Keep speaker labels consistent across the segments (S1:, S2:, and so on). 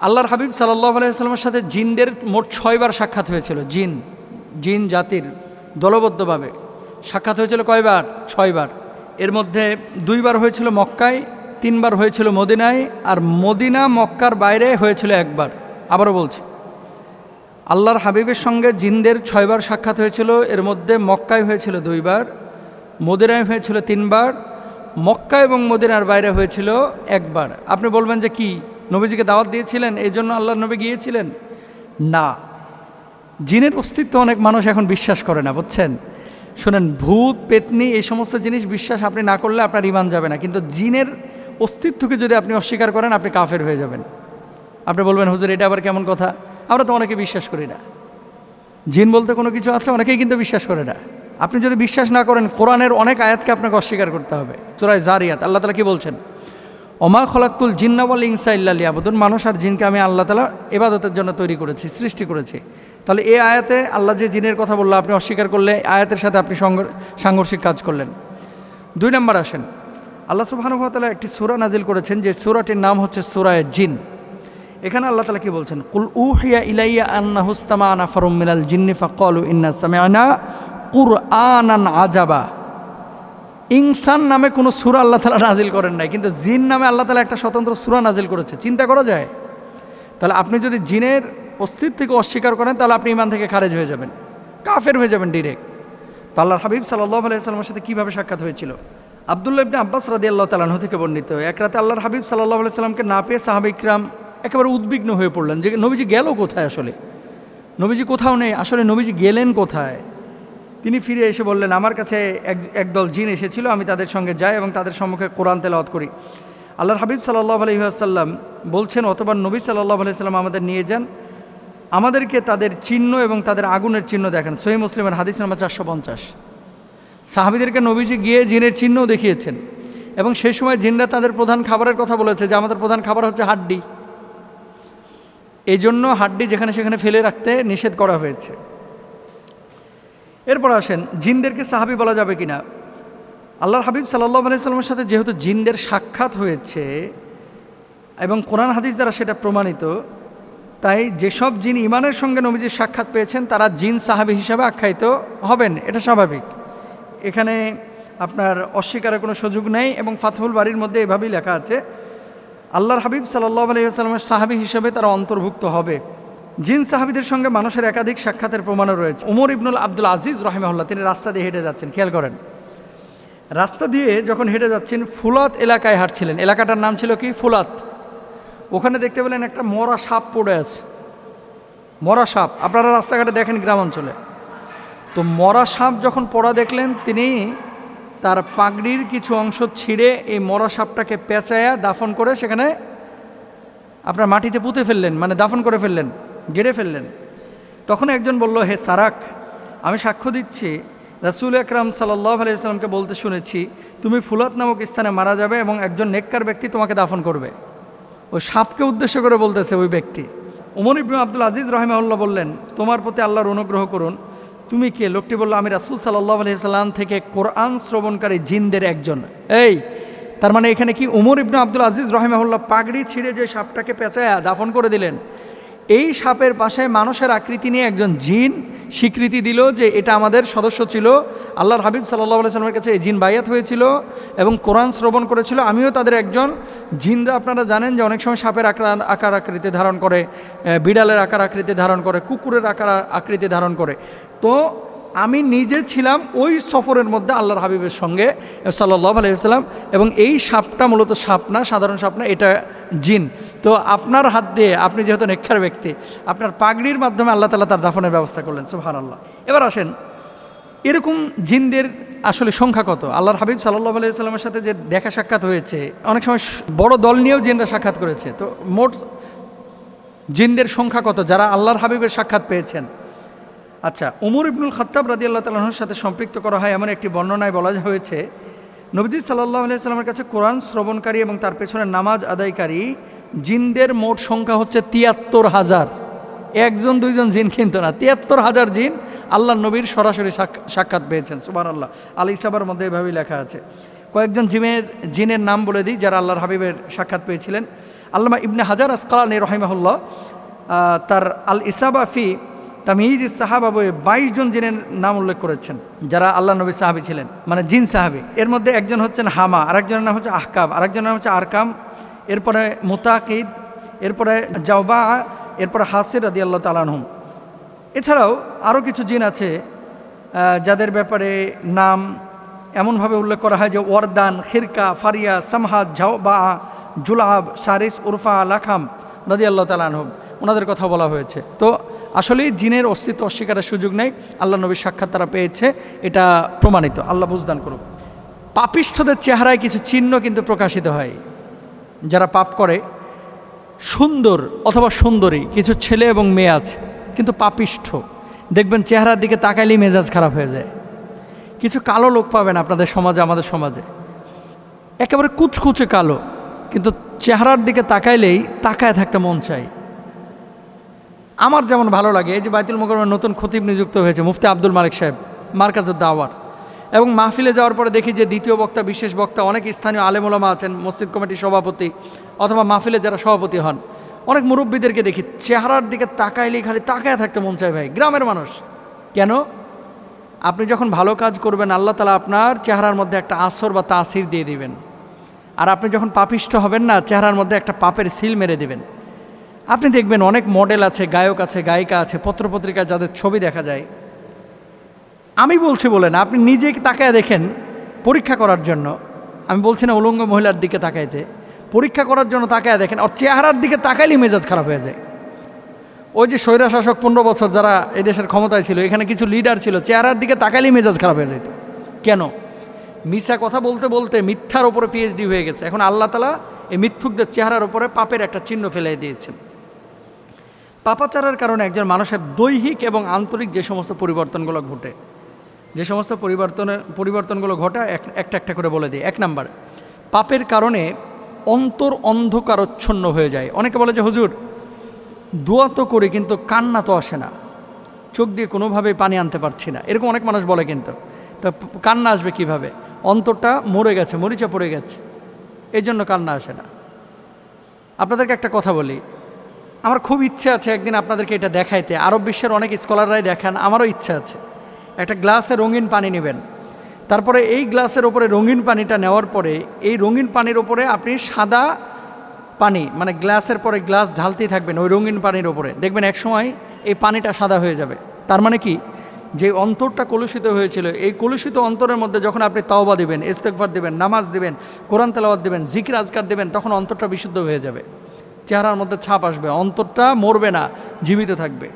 S1: আল্লাহর হাবিব সাল্লাহ আলাইস্লামের সাথে জিনদের মোট ছয়বার সাক্ষাৎ হয়েছিল, জিন জিন জাতির দলবদ্ধভাবে। সাক্ষাৎ হয়েছিল কয়বার? ছয়বার। এর মধ্যে দুইবার হয়েছিল মক্কায়, তিনবার হয়েছিল মদিনায়, আর মদিনা মক্কার বাইরে হয়েছিল একবার। আবারও বলছি, আল্লাহর হাবিবের সঙ্গে জিনদের ছয়বার সাক্ষাৎ হয়েছিল, এর মধ্যে মক্কায় হয়েছিল দুইবার, মদিনায় হয়েছিল তিনবার, মক্কা এবং মদিনার বাইরে হয়েছিল একবার। আপনি বলবেন যে কি? নবীজিকে দাওয়াত দিয়েছিলেন, এই জন্য আল্লাহ নবী গিয়েছিলেন? না। জিনের অস্তিত্ব অনেক মানুষ এখন বিশ্বাস করে না, বুঝছেন? শুনেন, ভূত, পেতনি, এই সমস্ত জিনিস বিশ্বাস আপনি না করলে আপনার ইমান যাবে না। কিন্তু জিনের অস্তিত্বকে যদি আপনি অস্বীকার করেন, আপনি কাফের হয়ে যাবেন। আপনি বলবেন, হুজুর, এটা আবার কেমন কথা? আমরা তো অনেকে বিশ্বাস করি না। জিন বলতে কোনো কিছু আছে? অনেকেই কিন্তু বিশ্বাস করে না। আপনি যদি বিশ্বাস না করেন, কোরআনের অনেক আয়াতকে আপনাকে অস্বীকার করতে হবে। সুরায় জারিয়াত, আল্লাহ তালা কি বলছেন? অমা খলাক্তুল জিন্নাওয়াল ইনসা ইল্লা আবুদুন মানুষ আর জিনকে আমি আল্লাহ তালা এবাদতের জন্য তৈরি করেছি, সৃষ্টি করেছি। তাহলে এই আয়াতে আল্লাহ যে জিনের কথা বলল, আপনি অস্বীকার করলে আয়াতের সাথে আপনি সংঘ- সাংঘর্ষিক কাজ করলেন। দুই নম্বর আসেন। আল্লাহ সুবাহানুভাতালা একটি সুরা নাজিল করেছেন, যে সুরাটির নাম হচ্ছে সুরায় জিন। এখানে আল্লাহ তালা কি বলছেন? কুল উহিয়া ইলাইয়া আন্না হুস্তামা আনা ফরম মিলাল জিন্নি ফাকলু ইন্না সামিআনা কুরআনান আজাবা ইনসান নামে কোনো সুরা আল্লাহ তালা নাজিল করেন নাই, কিন্তু জিন নামে আল্লাহ তালা একটা স্বতন্ত্র সুরা নাজিল করেছে। চিন্তা করা যায়? তাহলে আপনি যদি জিনের অস্তিত্বকে অস্বীকার করেন, তাহলে আপনি ইমান থেকে খারেজ হয়ে যাবেন, কাফের হয়ে যাবেন ডিরেক্ট তো আল্লাহর হাবিব সাল্লাহ আলাইসাল্লামের সাথে কীভাবে সাক্ষাৎ হয়েছিল? আবদুল্লাহ ইবনে আব্বাস রাদি আল্লাহ তালাহ থেকে বর্ণিত। এক রাতে আল্লাহর হাবিব সাল্লাহ আলাইসাল্লামকে না পেয়ে সাহাবিকরাম একেবারে উদ্বিগ্ন হয়ে পড়লেন যে, নবীজি গেল কোথায় আসলে? নবীজি কোথাও নেই, আসলে নবীজি গেলেন কোথায়? তিনি ফিরে এসে বললেন, আমার কাছে এক, একদল জিন এসেছিল, আমি তাদের সঙ্গে যাই এবং তাদের সম্মুখে কোরআন তেলাওয়াত করি। আল্লাহর হাবিব সাল্লাহ আলহিহাসাল্লাম বলছেন, অথবা নবী সাল্লাহ আলাইসাল্লাম আমাদের নিয়ে যান। আমাদেরকে তাদের চিহ্ন এবং তাদের আগুনের চিহ্ন দেখেন। সহি মুসলিমের হাদিস নাম্বার চারশো পঞ্চাশ। সাহাবিদেরকে নবীজি গিয়ে জিনের চিহ্নও দেখিয়েছেন এবং সেই সময় জিনরা তাদের প্রধান খাবারের কথা বলেছে যে, আমাদের প্রধান খাবার হচ্ছে হাড্ডি। এই জন্য হাড্ডি যেখানে সেখানে ফেলে রাখতে নিষেধ করা হয়েছে। এরপর আসেন, জিনদেরকে সাহাবি বলা যাবে কিনা? আল্লাহর হাবিব সাল্লাহ আলাইসাল্লামের সাথে যেহেতু জিনদের সাক্ষাৎ হয়েছে এবং কোরআন হাদিস দ্বারা সেটা প্রমাণিত, তাই যেসব জিন ইমানের সঙ্গে নবীজির সাক্ষাৎ পেয়েছেন, তারা জিন সাহাবি হিসাবে আখ্যায়িত হবেন। এটা স্বাভাবিক। এখানে আপনার অস্বীকারের কোনো সুযোগ নেই এবং ফাতহুল বাড়ির মধ্যে এভাবেই লেখা আছে, আল্লাহর হাবিব সাল্লাহ আলহিহাস্লামের সাহাবি হিসেবে তারা অন্তর্ভুক্ত হবে। জিন সাহাবিদের সঙ্গে মানুষের একাধিক সাক্ষাতের প্রমাণও রয়েছে। উমর ইবনুল আব্দুল আজিজ রহিমাহুল্লাহ, তিনি রাস্তা দিয়ে হেঁটে যাচ্ছেন, খেয়াল করেন। রাস্তা দিয়ে যখন হেঁটে যাচ্ছেন, ফুলাত এলাকায় হাঁটছিলেন। এলাকাটার নাম ছিল কি? ফুলাত। ওখানে দেখতে পেলেন একটা মরা সাপ পড়ে আছে। মরা সাপ। আপনারা রাস্তাঘাটে দেখেন গ্রামাঞ্চলে। তো মরা সাপ যখন পড়া দেখলেন, তিনি তার পাগড়ির কিছু অংশ ছিঁড়ে এই মরা সাপটাকে পেঁচায়া দাফন করে সেখানে আপনার মাটিতে পুঁতে ফেললেন মানে দাফন করে ফেললেন। গেড়ে ফেললেন। তখন একজন বলল, হে সারাক, আমি সাক্ষ্য দিচ্ছি, রাসুল আকরাম সাল্লাহ আলাইসাল্লামকে বলতে শুনেছি, তুমি ফুলাত নামক স্থানে মারা যাবে এবং একজন নেককার ব্যক্তি তোমাকে দাফন করবে। ওই সাপকে উদ্দেশ্য করে বলতেছে ওই ব্যক্তি। উমর ইবনু আব্দুল আজিজ রহমাউল্লাহ বললেন, তোমার প্রতি আল্লাহর অনুগ্রহ করুন। তুমি কে? লোকটি বলল, আমি রাসুল সাল্লাহ আলহিসাল্লাম থেকে কোরআন শ্রবণকারী জিনদের একজন। এই, তার মানে এখানে কি উমর ইবনু আব্দুল আজিজ রহিমাহুল্লাহ পাগড়ি ছিঁড়ে যে সাপটাকে পেঁচায়া দাফন করে দিলেন? এই সাপের পাশে মানুষের আকৃতি নিয়ে একজন জিন স্বীকৃতি দিল যে এটা আমাদের সদস্য ছিল। আল্লাহর হাবিব সাল্লাহ সাল্লামের কাছে এই জিন বায়াত হয়েছিল এবং কোরআন শ্রবণ করেছিল। আমিও তাদের একজন। জিনরা আপনারা জানেন যে অনেক সময় সাপের আকার আকার আকৃতি ধারণ করে বিড়ালের আকার আকৃতি ধারণ করে, কুকুরের আকার আকৃতি ধারণ করে। তো আমি নিজে ছিলাম ওই সফরের মধ্যে আল্লাহর হাবিবের সঙ্গে সাল্লাহ আলাইসাল্লাম এবং এই সাপটা মূলত সাপ না, সাধারণ সাপ না, এটা জিন। তো আপনার হাত দিয়ে, আপনি যেহেতু নেক্ষার ব্যক্তি, আপনার পাগড়ির মাধ্যমে আল্লাহ তালা তার দাফনের ব্যবস্থা করলেন সুহান আল্লাহ এবার আসেন, এরকম জিনদের আসলে সংখ্যা কত? আল্লাহর হাবিব সাল্লাহ আলাইসাল্লামের সাথে যে দেখা সাক্ষাৎ হয়েছে, অনেক সময় বড় দল নিয়েও জিনরা সাক্ষাৎ করেছে। তো মোট জিনদের সংখ্যা কত? যারা আল্লাহর হাবিবের সাক্ষাৎ পেয়েছেন। আচ্ছা উমর ইবনুল খত্তাব রাদি আল্লাহ তালাহর সাথে সম্পৃক্ত করা হয় এমন একটি বর্ণনায় বলা হয়েছে, নবীজি সাল্লাহ আলাইসাল্লামের কাছে কোরআন শ্রবণকারী এবং তার পেছনে নামাজ আদায়কারী জিনদের মোট সংখ্যা হচ্ছে তিয়াত্তর হাজার। একজন, দুইজন জিন কিন্তু না, তিয়াত্তর হাজার জিন আল্লাহ নবীর সরাসরি সাক্ষাৎ পেয়েছেন সুবার আল্লাহ আলী ইসাবার মধ্যে এভাবেই লেখা আছে। কয়েকজন জিমের, জিনের নাম বলে দিই যারা আল্লাহর হাবিবের সাক্ষাৎ পেয়েছিলেন। আল্লামা ইবনে হাজার আসকালানি রহিমাহুল্লাহ তার আল ইসাবাফি তামিজ সাহাবা বইয়ে বাইশ জন জিনের নাম উল্লেখ করেছেন, যারা আল্লাহ নবী সাহাবি ছিলেন মানে জিন সাহাবি। এর মধ্যে একজন হচ্ছেন হামা, আরেকজনের নাম হচ্ছে আহকাব আরেকজনের নাম হচ্ছে আরকাম, এরপরে মোতাকিদ, এরপরে জাওবা, এরপরে হাসির আদি আল্লাহ তালানহম এছাড়াও আরও কিছু জিন আছে যাদের ব্যাপারে নাম এমনভাবে উল্লেখ করা হয় যে ওয়ারদান, খিরকা, ফারিয়া, সামহাদ ঝাওবা জুলাব, সারিস, উরফা, লাখাম নদী আল্লাহ তালানহম ওনাদের কথা বলা হয়েছে। তো আসলেই জিনের অস্তিত্ব অস্বীকারের সুযোগ নেই। আল্লাহ নবীর সাক্ষাৎ তারা পেয়েছে। এটা প্রমাণিত। আল্লাহ বুঝদান করুক। পাপিষ্ঠদের চেহারায় কিছু চিহ্ন কিন্তু প্রকাশিত হয়। যারা পাপ করে, সুন্দর অথবা সুন্দরী, কিছু ছেলে এবং মেয়ে আছে, কিন্তু পাপিষ্ঠ। দেখবেন চেহারার দিকে তাকাইলেই মেজাজ খারাপ হয়ে যায়। কিছু কালো লোক পাবেন আপনাদের সমাজে, আমাদের সমাজে। একেবারে কুচকুচে কালো, কিন্তু চেহারার দিকে তাকাইলেই তাকায় থাকতে মন চাই আমার যেমন ভালো লাগে, এই যে বাইতুল মোকরমের নতুন খতিব নিযুক্ত হয়েছে, মুফতি আব্দুল মালিক সাহেব, মার্কাজুদ্দাওয়ার। এবং মাহফিলে যাওয়ার পরে দেখি যে দ্বিতীয় বক্তা, বিশেষ বক্তা, অনেক স্থানীয় আলেমোলামা আছেন, মসজিদ কমিটির সভাপতি অথবা মাহফিলে যারা সভাপতি হন। অনেক মুরব্বীদেরকে দেখি, চেহারার দিকে তাকাইলেই খালি তাকায় থাকতে মন চায় ভাই, গ্রামের মানুষ। কেন? আপনি যখন ভালো কাজ করবেন, আল্লাহ তালা আপনার চেহারার মধ্যে একটা আসর বা তাসির দিয়ে দিবেন। আর আপনি যখন পাপিষ্ট হবেন না, চেহারার মধ্যে একটা পাপের সিল মেরে দিবেন। আপনি দেখবেন অনেক মডেল আছে, গায়ক আছে, গায়িকা আছে পত্রপত্রিকায় যাদের ছবি দেখা যায়। আমি বলছি বলে না আপনি নিজে তাকায় দেখেন পরীক্ষা করার জন্য। আমি বলছি না উলঙ্গ মহিলার দিকে তাকাইতে। পরীক্ষা করার জন্য তাকায় দেখেন ওর চেহারার দিকে তাকাইলেই মেজাজ খারাপ হয়ে যায়। ওই যে স্বৈরা শাসক পনেরো বছর যারা এই দেশের ক্ষমতায় ছিল, এখানে কিছু লিডার ছিল, চেহারার দিকে তাকাইলেই মেজাজ খারাপ হয়ে যেত। কেন? মিথ্যা কথা বলতে বলতে মিথ্যার ওপরে পিএইচডি হয়ে গেছে। এখন আল্লাহ তালা এই মিথ্যুকদের চেহারার ওপরে পাপের একটা চিহ্ন ফেলে দিয়েছেন। পাপাচারের কারণে একজন মানুষের দৈহিক এবং আন্তরিক যে সমস্ত পরিবর্তনগুলো ঘটে, যে সমস্ত পরিবর্তনের, পরিবর্তনগুলো ঘটে, এক- একটা একটা করে বলে দিই। এক নাম্বার, পাপের কারণে অন্তর অন্ধকারচ্ছন্ন হয়ে যায়। অনেকে বলে যে, হুজুর, দোয়া তো করি কিন্তু কান্না তো আসে না। চোখ দিয়ে কোনোভাবেই পানি আনতে পারছি না। এরকম অনেক মানুষ বলে কিন্তু। তো কান্না আসবে কীভাবে? অন্তরটা মরে গেছে, মরিচা পড়ে গেছে। এই জন্য কান্না আসে না। আপনাদেরকে একটা কথা বলি। আমার খুব ইচ্ছে আছে একদিন আপনাদেরকে এটা দেখাইতে। আরব বিশ্বের অনেক স্কলাররাই দেখান, আমারও ইচ্ছা আছে। একটা গ্লাসে রঙিন পানি নেবেন। তারপরে এই গ্লাসের ওপরে রঙিন পানিটা নেওয়ার পরে, এই রঙিন পানির ওপরে আপনি সাদা পানি মানে গ্লাসের পরে গ্লাস ঢালতেই থাকবেন ওই রঙিন পানির ওপরে। দেখবেন এক সময় এই পানিটা সাদা হয়ে যাবে। তার মানে কি? যে অন্তরটা কলুষিত হয়েছিল, এই কলুষিত অন্তরের মধ্যে যখন আপনি তাওবা দেবেন ইস্তেকবার দেবেন, নামাজ দেবেন, কোরআন তেলাওয়াত দেবেন, জিকির আজকার দেবেন, তখন অন্তরটা বিশুদ্ধ হয়ে যাবে। চেহারার মধ্যে ছাপ আসবে, অন্তরটা মরবে না, জীবিত থাকবে।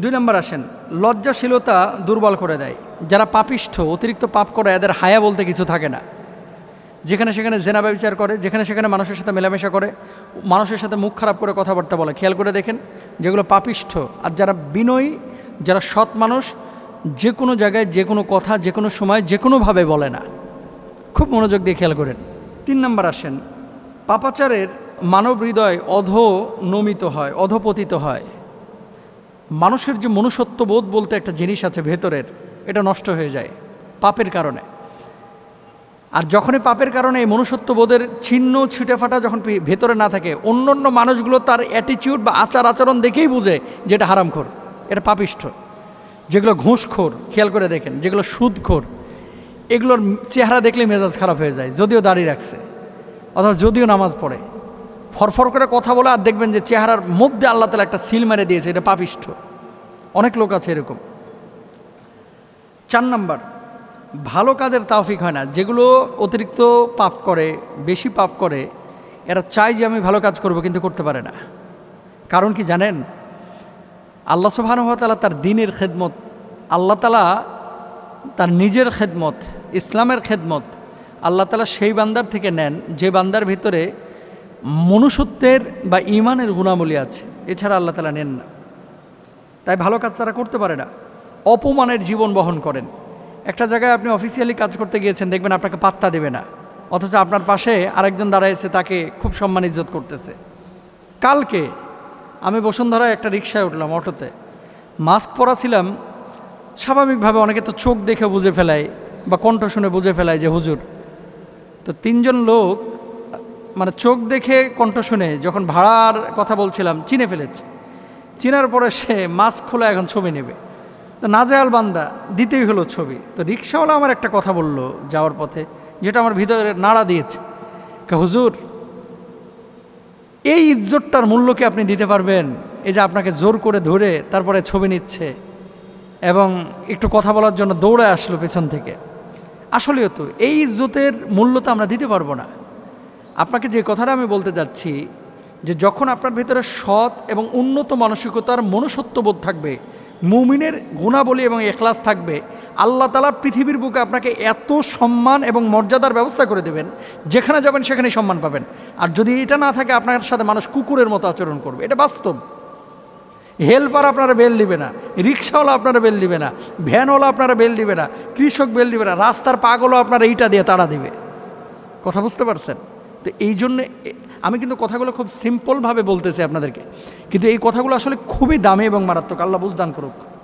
S1: দুই নম্বর আসেন, লজ্জাশীলতা দুর্বল করে দেয়। যারা পাপিষ্ঠ, অতিরিক্ত পাপ করে, এদের হায়া বলতে কিছু থাকে না। যেখানে সেখানে জেনা ব্যবচার করে, যেখানে সেখানে মানুষের সাথে মেলামেশা করে, মানুষের সাথে মুখ খারাপ করে কথাবার্তা বলে। খেয়াল করে দেখেন, যেগুলো পাপিষ্ঠ, আর যারা বিনয়ী, যারা সৎ মানুষ, যে কোনো জায়গায়, যে কোনো কথা, যে কোনো সময়, যে কোনোভাবে বলে না। খুব মনোযোগ দিয়ে খেয়াল করেন। তিন নম্বর আসেন, পাপাচারের মানব হৃদয় অধ নমিত হয়, অধপতিত হয়। মানুষের যে মনুষ্যত্ববোধ বলতে একটা জিনিস আছে ভেতরের, এটা নষ্ট হয়ে যায় পাপের কারণে। আর যখনই পাপের কারণে এই মনুষ্যত্ববোধের ছিন্ন, ছুটে ফাটা যখন ভেতরে না থাকে অন্য অন্য মানুষগুলো তার অ্যাটিটিউড বা আচার আচরণ দেখেই বুঝে যে এটা হারামখোর, এটা পাপিষ্ঠ। যেগুলো ঘুষখোর, খেয়াল করে দেখেন, যেগুলো সুদখোর, এগুলোর চেহারা দেখলে মেজাজ খারাপ হয়ে যায়, যদিও দাঁড়িয়ে রাখছে, অথবা যদিও নামাজ পড়ে। ফরফর করে কথা বলে আর দেখবেন যে চেহারার মধ্যে আল্লাহ তালা একটা সিল মেরে দিয়েছে, এটা পাপিষ্ঠ। অনেক লোক আছে এরকম। চার নাম্বার, ভালো কাজের তাওফিক হয় না। যেগুলো অতিরিক্ত পাপ করে, বেশি পাপ করে, এরা চায় যে আমি ভালো কাজ করব কিন্তু করতে পারে না। কারণ কি জানেন? আল্লাহ সুবাহানুভাতালা তার দিনের খেদমত, আল্লাহ তালা তার নিজের খেদমত, ইসলামের খেদমত, আল্লাহ তালা সেই বান্দার থেকে নেন যে বান্দার ভিতরে মনুষ্যত্বের বা ইমানের গুণাবলী আছে, এছাড়া আল্লাহ তালা নেন না। তাই ভালো কাজ তারা করতে পারে না। অপমানের জীবন বহন করেন। একটা জায়গায় আপনি অফিসিয়ালি কাজ করতে গিয়েছেন, দেখবেন আপনাকে পাত্তা দেবে না। অথচ আপনার পাশে আরেকজন দাঁড়াইছে, তাকে খুব সম্মান ইজ্জত করতেছে। কালকে আমি বসুন্ধরায় একটা রিক্সায় উঠলাম অটোতে। মাস্ক পরা ছিলাম স্বাভাবিকভাবে অনেকে তো চোখ দেখে বুঝে ফেলায় বা কণ্ঠ শুনে বুঝে ফেলায় যে, হুজুর, তো তিনজন লোক মানে চোখ দেখে কণ্ঠ শুনে যখন ভাড়ার কথা বলছিলাম, চিনে ফেলেছে। চিনার পরে সে মাস্ক খোলা এখন ছবি নেবে। তো নাজেয়াল বান্দা, দিতেই হলো ছবি। তো রিক্সাওয়ালা আমার একটা কথা বলল যাওয়ার পথে, যেটা আমার ভিতরে নাড়া দিয়েছে। হুজুর, এই ইজ্জতটার মূল্য কি আপনি দিতে পারবেন? এই যে আপনাকে জোর করে ধরে তারপরে ছবি নিচ্ছে এবং একটু কথা বলার জন্য দৌড়ে আসলো পেছন থেকে। আসলেও তো, এই ইজ্জতের মূল্য তো আমরা দিতে পারব না। আপনাকে যে কথাটা আমি বলতে যাচ্ছি, যে যখন আপনার ভিতরে সৎ এবং উন্নত মানসিকতার মনুষ্যত্ববোধ থাকবে, মুমিনের গুণাবলী এবং এখলাস থাকবে, আল্লাহ তালা পৃথিবীর বুকে আপনাকে এত সম্মান এবং মর্যাদার ব্যবস্থা করে দেবেন, যেখানে যাবেন সেখানেই সম্মান পাবেন। আর যদি এটা না থাকে, আপনার সাথে মানুষ কুকুরের মতো আচরণ করবে। এটা বাস্তব। হেল্পার আপনারা বেল দিবে না, রিক্সাওয়ালা আপনারা বেল দিবে না, ভ্যানওয়ালা আপনারা বেল দিবে না, কৃষক বেল দিবে না, রাস্তার পাগলও আপনারা ইটা দিয়ে তাড়া দিবে। কথা বুঝতে পারছেন? তো এই জন্যে আমি কিন্তু কথাগুলো খুব সিম্পলভাবে বলতেছি আপনাদেরকে। কিন্তু এই কথাগুলো আসলে খুবই দামি এবং মারাত্মক। আল্লাহ বুঝদান করুক।